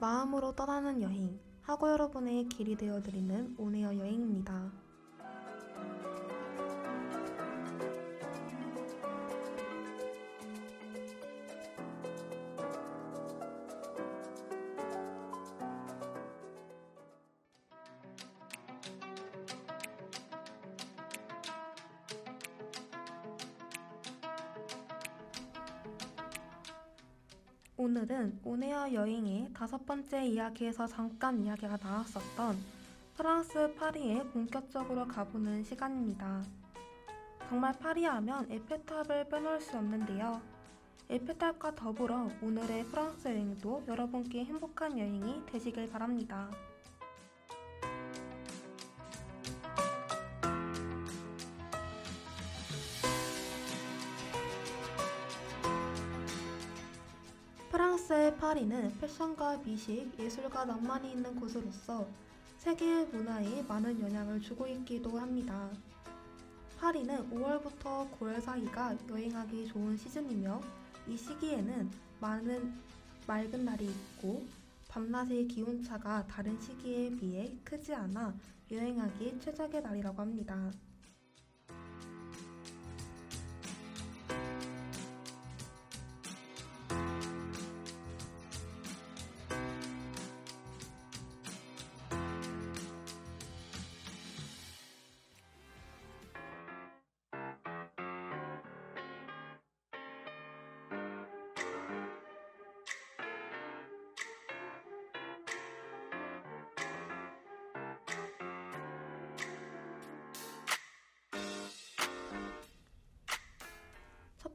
마음으로 떠나는 여행, 하고 여러분의 길이 되어드리는 오네어 여행입니다. 오늘은 오네어 여행의 다섯 번째 이야기에서 잠깐 이야기가 나왔었던 프랑스 파리에 본격적으로 가보는 시간입니다. 정말 파리 하면 에펠탑을 빼놓을 수 없는데요. 에펠탑과 더불어 오늘의 프랑스 여행도 여러분께 행복한 여행이 되시길 바랍니다. 프랑스의 파리는 패션과 미식, 예술과 낭만이 있는 곳으로서 세계의 문화에 많은 영향을 주고 있기도 합니다. 파리는 5월부터 9월 사이가 여행하기 좋은 시즌이며 이 시기에는 많은 맑은 날이 있고 밤낮의 기온차가 다른 시기에 비해 크지 않아 여행하기 최적의 날이라고 합니다.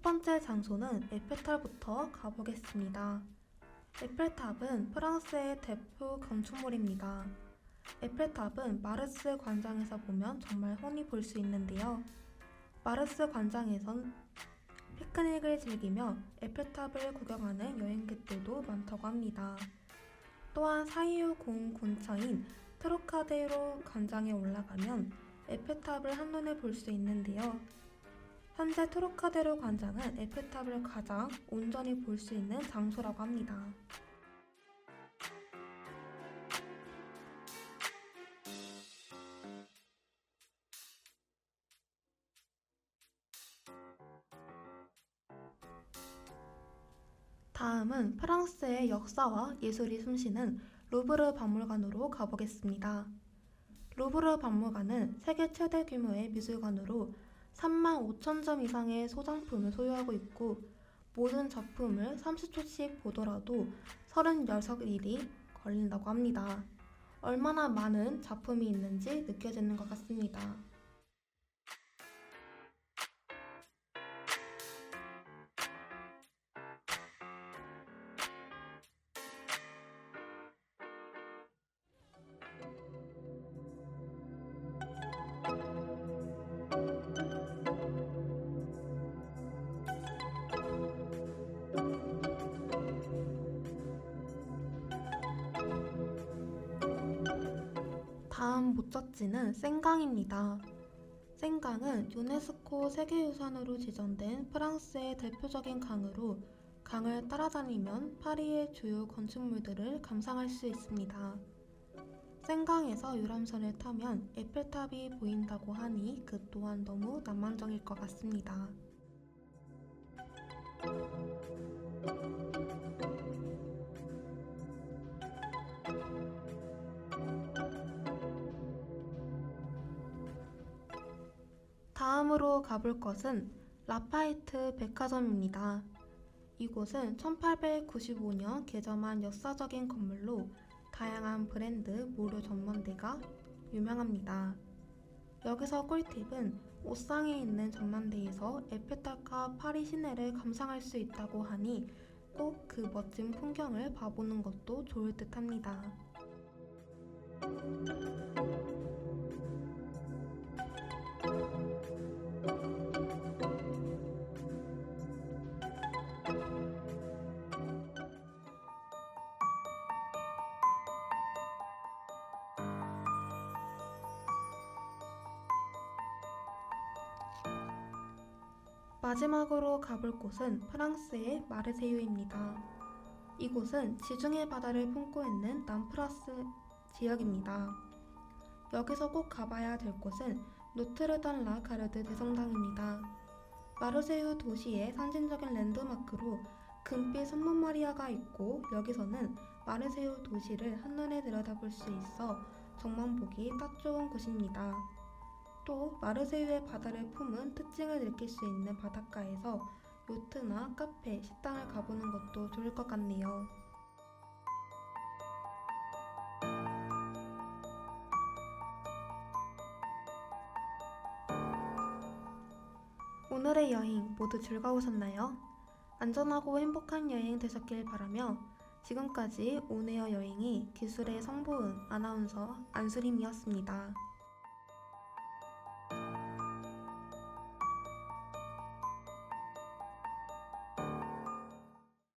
번째 장소는 에펠탑부터 가보겠습니다. 에펠탑은 프랑스의 대표 건축물입니다. 에펠탑은 마르스 광장에서 보면 정말 흔히 볼 수 있는데요. 마르스 광장에선 피크닉을 즐기며 에펠탑을 구경하는 여행객들도 많다고 합니다. 또한 사이유 공 근처인 트로카데로 광장에 올라가면 에펠탑을 한눈에 볼 수 있는데요. 현재 트로카데로 광장은 에펠탑을 가장 온전히 볼 수 있는 장소라고 합니다. 다음은 프랑스의 역사와 예술이 숨쉬는 루브르 박물관으로 가보겠습니다. 루브르 박물관은 세계 최대 규모의 미술관으로 3만 5천 점 이상의 소장품을 소유하고 있고 모든 작품을 30초씩 보더라도 36일이 걸린다고 합니다. 얼마나 많은 작품이 있는지 느껴지는 것 같습니다. 다음 목적지는 생강입니다. 생강은 유네스코 세계유산으로 지정된 프랑스의 대표적인 강으로 강을 따라다니면 파리의 주요 건축물들을 감상할 수 있습니다. 생강에서 유람선을 타면 에펠탑이 보인다고 하니 그 또한 너무 낭만적일 것 같습니다. 다음으로 가볼 것은 라파이트 백화점입니다. 이곳은 1895년 개점한 역사적인 건물로 다양한 브랜드 모료 전망대가 유명합니다. 여기서 꿀팁은 옥상에 있는 전망대에서 에펠탑과 파리 시내를 감상할 수 있다고 하니 꼭 그 멋진 풍경을 봐보는 것도 좋을 듯 합니다. 마지막으로 가볼 곳은 프랑스의 마르세유입니다. 이곳은 지중해 바다를 품고 있는 남프라스 지역입니다. 여기서 꼭 가봐야 될 곳은 노트르담 라 가르드 대성당입니다. 마르세유 도시의 상징적인 랜드마크로 금빛 선문 마리아가 있고 여기서는 마르세유 도시를 한눈에 들여다볼 수 있어 정말 보기 딱 좋은 곳입니다. 또 마르세유의 바다를 품은 특징을 느낄 수 있는 바닷가에서 요트나 카페, 식당을 가보는 것도 좋을 것 같네요. 오늘의 여행 모두 즐거우셨나요? 안전하고 행복한 여행 되셨길 바라며 지금까지 오네어 여행이 기술의 성보은 아나운서 안수림이었습니다.